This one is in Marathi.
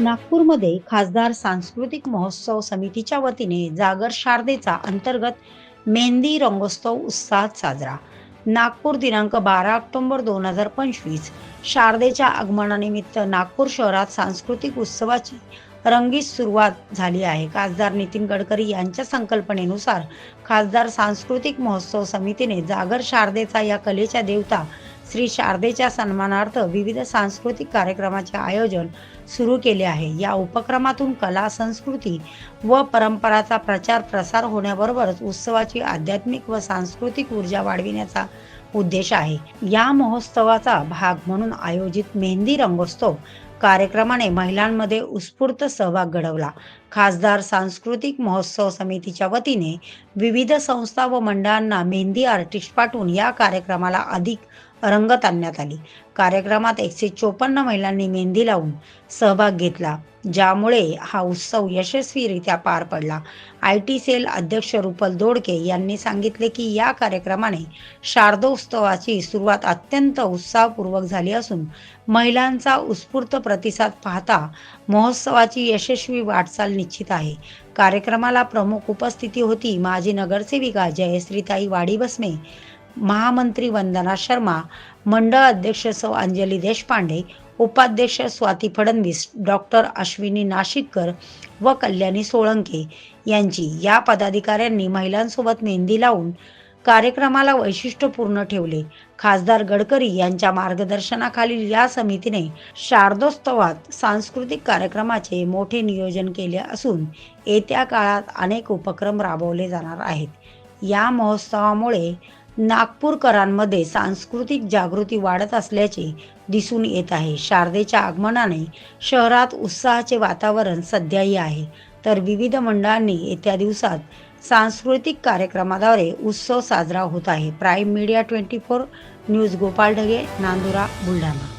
नागपूरमध्ये खासदार सांस्कृतिक महोत्सव समितीच्या वतीने जागर शारदेचा अंतर्गत मेहंदी रंगोत्सव उत्साहात साजरा. नागपूर दिनांक बारा ऑक्टोबर दोन हजार पंचवीस शारदेच्या आगमनानिमित्त नागपूर शहरात सांस्कृतिक उत्सवाची रंगीत सुरुवात झाली आहे. खासदार नितीन गडकरी यांच्या संकल्पनेनुसार खासदार सांस्कृतिक महोत्सव समितीने जागर शारदेचा या कलेच्या देवता श्री शारदेच्या सन्मानार्थ विविध सांस्कृतिक कार्यक्रमाचे आयोजन सुरू केले आहे. या उपक्रमातून कला संस्कृती व परंपराचा प्रचार प्रसार होण्याबरोबरच उत्सवाची आध्यात्मिक व सांस्कृतिक ऊर्जा वाढविण्याचा उद्देश आहे. या महोत्सवाचा भाग म्हणून आयोजित मेहंदी रंगोत्सव कार्यक्रमाने महिलांमध्ये उत्स्फूर्त सहभाग घडवला. खासदार सांस्कृतिक महोत्सव समितीच्या वतीने विविध संस्था व मंडळांना मेहंदी आर्टिस्ट पाठवून या कार्यक्रमाला अधिक रंगत आणण्यात आली. कार्यक्रमात एकशे चोपन्न महिलांनी मेहंदी लावून सहभाग घेतला ज्यामुळे हा उत्सव यशस्वीरित्या पार पडला. आय टी सेल अध्यक्ष रुपल दोडके यांनी सांगितले की या कार्यक्रमाने शारदोत्सवाची सुरुवात अत्यंत उत्साहपूर्वक झाली असून महिलांचा उत्स्फूर्त प्रतिसाद पाहता महोत्सवाची यशस्वी वाटचाल निश्चित आहे. कार्यक्रमाला प्रमुख उपस्थिती होती माजी नगरसेविका जयश्रीताई वाडीबसमे महामंत्री वंदना शर्मा मंडळ अध्यक्ष सौ अंजली देशपांडे उपाध्यक्ष स्वाती फडणवीस डॉक्टर अश्विनी नाशिककर व कल्याणी सोळंके यांची या पदाधिकाऱ्यांनी महिलांसोबत मेहंदी लावून कार्यक्रमाला वैशिष्ट्यपूर्ण ठेवले. खासदार गडकरी यांच्या मार्गदर्शनाखालील या समितीने शारदोत्सवात सांस्कृतिक कार्यक्रमाचे मोठे नियोजन केले असून येत्या काळात अनेक उपक्रम राबवले जाणार आहेत. या महोत्सवामुळे नागपूरकरांमध्ये सांस्कृतिक जागृती वाढत असल्याचे दिसून येत आहे. शारदेच्या आगमनाने शहरात उत्साहाचे वातावरण सध्याही आहे. तर विविध मंडळांनी येत्या दिवसात सांस्कृतिक कार्यक्रमाद्वारे उत्सव साजरा होत आहे. Prime media twenty four news Gopal Dhage Nandura Buldhana.